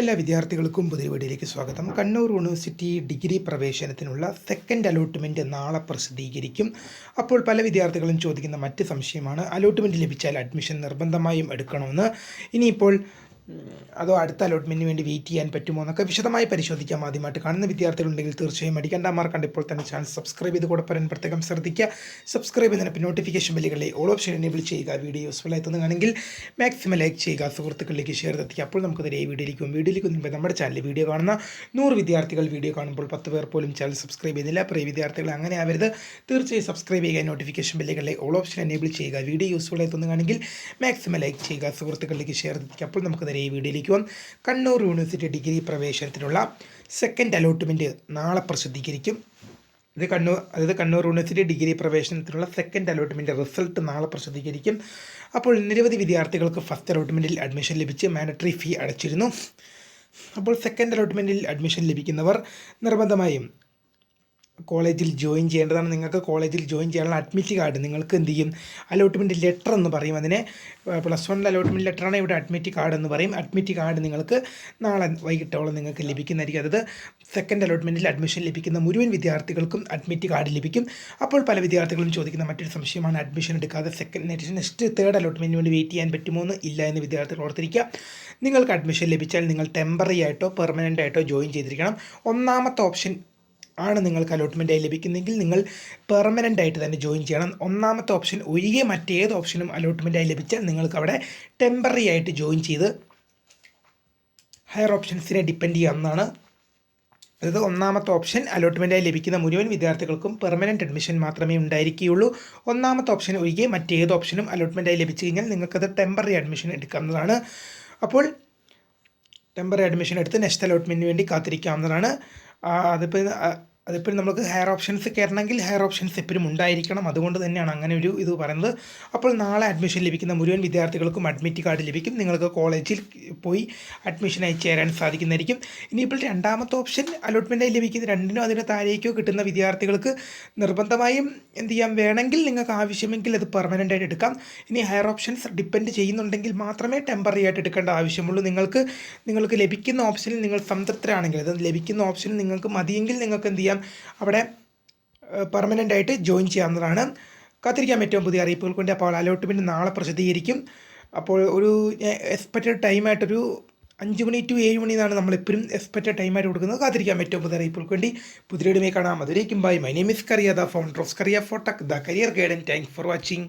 എല്ലാ വിദ്യാർത്ഥികൾക്കും പുതിയ വീഡിയോയിലേക്ക് സ്വാഗതം. കണ്ണൂർ യൂണിവേഴ്സിറ്റി ഡിഗ്രി പ്രവേശനത്തിനുള്ള സെക്കൻഡ് അലോട്ട്മെന്റ് നാളെ പ്രസിദ്ധീകരിക്കും. അപ്പോൾ പല വിദ്യാർത്ഥികളും ചോദിക്കുന്ന മറ്റ് സംശയമാണ്. അലോട്ട്മെന്റ് ലഭിച്ചാൽ അഡ്മിഷൻ നിർബന്ധമായും എടുക്കണമെന്ന്. ഇനിയിപ്പോൾ അതോ അടുത്ത അലോട്ട്മെന്റിന് വേണ്ടി വെയിറ്റ് ചെയ്യാൻ പറ്റുമോ എന്നൊക്കെ വിശദമായി പരിശോധിക്കാം ആദ്യമായിട്ട് കാണുന്ന വിദ്യാർത്ഥികളുണ്ടെങ്കിൽ തീർച്ചയായും അടിക്കേണ്ട മാർക്ക് ഇപ്പോൾ തന്നെ ചാനൽ സബ്സ്ക്രൈബ് ചെയ്ത് കൂടെ പറയാൻ പ്രത്യേകം ശ്രദ്ധിക്കുക. സബ്സ്ക്രൈബ് ചെയ്യുന്നതിന് നോട്ടിഫിക്കേഷൻ ബില്ലുകളെ ഓൾ ഓപ്ഷൻ എനേബിൾ ചെയ്യുക. വീഡിയോ യൂസ്ഫുൾ ആയി തോന്നുകയാണെങ്കിൽ മാക്സിമം ലൈക്ക് ചെയ്യുക. സുഹൃത്തുക്കളിലേക്ക് ഷെയർ എത്തിക്കുക. അപ്പോൾ നമുക്ക് നേരെ വീഡിയോയിലേക്ക് വീഡിയോയിലേക്ക് മുൻപ് നമ്മുടെ ചാനൽ വീഡിയോ കാണുന്ന നൂറ് വിദ്യാർത്ഥികൾ വീഡിയോ കാണുമ്പോൾ പത്ത് പേർ പോലും ചാനൽ സബ്സ്ക്രൈബ് ചെയ്യുന്നില്ല. പ്രിയ വിദ്യാർത്ഥികൾ അങ്ങനെ ആവരുത്. തീർച്ചയായും സബ്സ്ക്രൈബ് ചെയ്യുക. നോട്ടിഫിക്കേഷൻ ബില്ലുകളെ ഓൾ ഓപ്ഷൻ എനേബിൾ ചെയ്യുക. വീഡിയോ യൂസ്ഫുൾ ആയി തോന്നുകയാണെങ്കിൽ മാക്സിമം ലൈക്ക് ചെയ്യുക. സുഹൃത്തുക്കളിലേക്ക് ഷെയർ എത്തിക്കുക. അപ്പോൾ നമുക്ക് ഈ വീഡിയോയിലേക്ക് പോകാം കണ്ണൂർ യൂണിവേഴ്സിറ്റി ഡിഗ്രി പ്രവേശനത്തിനുള്ള സെക്കൻഡ് അലോട്ട്മെന്റ് നാളെ പ്രസിദ്ധീകരിക്കും. ഇത് കണ്ണൂർ അതായത് കണ്ണൂർ യൂണിവേഴ്സിറ്റി ഡിഗ്രി പ്രവേശനത്തിനുള്ള സെക്കൻഡ് അലോട്ട്മെന്റ് റിസൾട്ട് നാളെ പ്രസിദ്ധീകരിക്കും. അപ്പോൾ നിരവധി വിദ്യാർത്ഥികൾക്ക് ഫസ്റ്റ് അലോട്ട്മെന്റിൽ അഡ്മിഷൻ ലഭിച്ച് മാനറ്ററി ഫീ അടച്ചിരുന്നു. അപ്പോൾ സെക്കൻഡ് അലോട്ട്മെന്റിൽ അഡ്മിഷൻ ലഭിക്കുന്നവർ നിർബന്ധമായും കോളേജിൽ ജോയിൻ ചെയ്യേണ്ടതാണ്. നിങ്ങൾക്ക് കോളേജിൽ ജോയിൻ ചെയ്യാനുള്ള അഡ്മിറ്റ് കാർഡ് നിങ്ങൾക്ക് എന്ത് ചെയ്യും? അലോട്ട്മെന്റ് ലെറ്റർ എന്ന് പറയും അതിനെ. പ്ലസ് വണ്ണിൽ അലോട്ട്മെന്റ് ലെറ്ററാണ് ഇവിടെ അഡ്മിറ്റ് കാർഡ് എന്ന് പറയും. അഡ്മിറ്റ് കാർഡ് നിങ്ങൾക്ക് നാളെ വൈകിട്ടോളം നിങ്ങൾക്ക് ലഭിക്കുന്നതായിരിക്കും. അതായത് സെക്കൻഡ് അലോട്ട്മെന്റിൽ അഡ്മിഷൻ ലഭിക്കുന്ന മുഴുവൻ വിദ്യാർത്ഥികൾക്കും അഡ്മിറ്റ് കാർഡ് ലഭിക്കും. അപ്പോൾ പല വിദ്യാർത്ഥികളും ചോദിക്കുന്ന മറ്റൊരു സംശയമാണ്. അഡ്മിഷൻ എടുക്കാതെ സെക്കൻഡ് നെക്സ്റ്റ് തേർഡ് അലോട്ട്മെന്റിന് വേണ്ടി വെയിറ്റ് ചെയ്യാൻ പറ്റുമോ എന്ന് ഇല്ല എന്ന് വിദ്യാർത്ഥികൾ ഓർത്തിരിക്കുക. നിങ്ങൾക്ക് അഡ്മിഷൻ ലഭിച്ചാൽ നിങ്ങൾ ടെമ്പററി ആയിട്ടോ പെർമനന്റ് ആയിട്ടോ ജോയിൻ ചെയ്തിരിക്കണം. ഒന്നാമത്തെ ഓപ്ഷൻ ആണ് നിങ്ങൾക്ക് അലോട്ട്മെന്റായി ലഭിക്കുന്നതെങ്കിൽ നിങ്ങൾ പെർമനന്റ് ആയിട്ട് തന്നെ ജോയിൻ ചെയ്യണം. ഒന്നാമത്തെ ഓപ്ഷൻ ഒഴികെ മറ്റേത് ഓപ്ഷനും അലോട്ട്മെന്റായി ലഭിച്ചാൽ നിങ്ങൾക്ക് അവിടെ ടെമ്പററി ആയിട്ട് ജോയിൻ ചെയ്ത് ഹയർ ഓപ്ഷൻസിനെ ഡിപ്പെൻഡ് ചെയ്യാവുന്നതാണ്. അതായത് ഒന്നാമത്തെ ഓപ്ഷൻ അലോട്ട്മെന്റായി ലഭിക്കുന്ന മുഴുവൻ വിദ്യാർത്ഥികൾക്കും പെർമനന്റ് അഡ്മിഷൻ മാത്രമേ ഉണ്ടായിരിക്കുകയുള്ളൂ. ഒന്നാമത്തെ ഓപ്ഷൻ ഒഴികെ മറ്റേത് ഓപ്ഷനും അലോട്ട്മെന്റായി ലഭിച്ചു കഴിഞ്ഞാൽ നിങ്ങൾക്കത് ടെമ്പററി അഡ്മിഷൻ എടുക്കാവുന്നതാണ്. അപ്പോൾ ടെമ്പററി അഡ്മിഷൻ എടുത്ത് നെക്സ്റ്റ് അലോട്ട്മെന്റിന് വേണ്ടി കാത്തിരിക്കാവുന്നതാണ്. അതിപ്പോൾ അതിപ്പോൾ നമുക്ക് ഹയർ ഓപ്ഷൻസ് കയറണമെങ്കിൽ ഹെയർ ഓപ്ഷൻസ് എപ്പോഴും ഉണ്ടായിരിക്കണം. അതുകൊണ്ട് തന്നെയാണ് അങ്ങനെ ഒരു ഇത് പറയുന്നത്. അപ്പോൾ നാളെ അഡ്മിഷൻ ലഭിക്കുന്ന മുഴുവൻ വിദ്യാർത്ഥികൾക്കും അഡ്മിറ്റ് കാർഡ് ലഭിക്കും. നിങ്ങൾക്ക് കോളേജിൽ പോയി അഡ്മിഷനായി ചേരാൻ സാധിക്കുന്നതായിരിക്കും. ഇനിയിപ്പോൾ രണ്ടാമത്തെ ഓപ്ഷൻ അലോട്ട്മെന്റായി ലഭിക്കുന്ന രണ്ടിനോ അതിന് താഴേക്കോ കിട്ടുന്ന വിദ്യാർത്ഥികൾക്ക് നിർബന്ധമായും എന്ത് ചെയ്യാം? വേണമെങ്കിൽ നിങ്ങൾക്ക് ആവശ്യമെങ്കിൽ അത് പെർമനന്റ് ആയിട്ട് എടുക്കാം. ഇനി ഹയർ ഓപ്ഷൻസ് ഡിപ്പെൻഡ് ചെയ്യുന്നുണ്ടെങ്കിൽ മാത്രമേ ടെമ്പററി ആയിട്ട് എടുക്കേണ്ട ആവശ്യമുള്ളൂ. നിങ്ങൾക്ക് നിങ്ങൾക്ക് ലഭിക്കുന്ന ഓപ്ഷനിൽ നിങ്ങൾ സംതൃപ്തരാണെങ്കിൽ അത് ലഭിക്കുന്ന ഓപ്ഷനിൽ നിങ്ങൾക്ക് മതിയെങ്കിൽ നിങ്ങൾക്ക് എന്ത് ചെയ്യാം? അവിടെ പെർമനന്റ് ആയിട്ട് ജോയിൻ ചെയ്യാവുന്നതാണ്. കാത്തിരിക്കാൻ ഏറ്റവും പുതിയ അറിയിപ്പുകൾ കൊണ്ട്. അപ്പോൾ അലോട്ട്മെന്റ് നാളെ പ്രസിദ്ധീകരിക്കും. അപ്പോൾ ഒരു എക്സ്പെക്റ്റഡ് ടൈമായിട്ടൊരു അഞ്ച് മണി ടു ഏഴ് മണി എന്നാണ് നമ്മൾ എപ്പോഴും എക്സ്പെക്റ്റഡ് ടൈമായിട്ട് കൊടുക്കുന്നത്. കാത്തിരിക്കാൻ ഏറ്റവും പുതിയ അറിയിപ്പുകൾക്ക് വേണ്ടി പുതിയ കാണാം. അതിലേക്കും bye my name is Kariya the founder of Kariya ഫോട്ടക് the career guidance thank for watching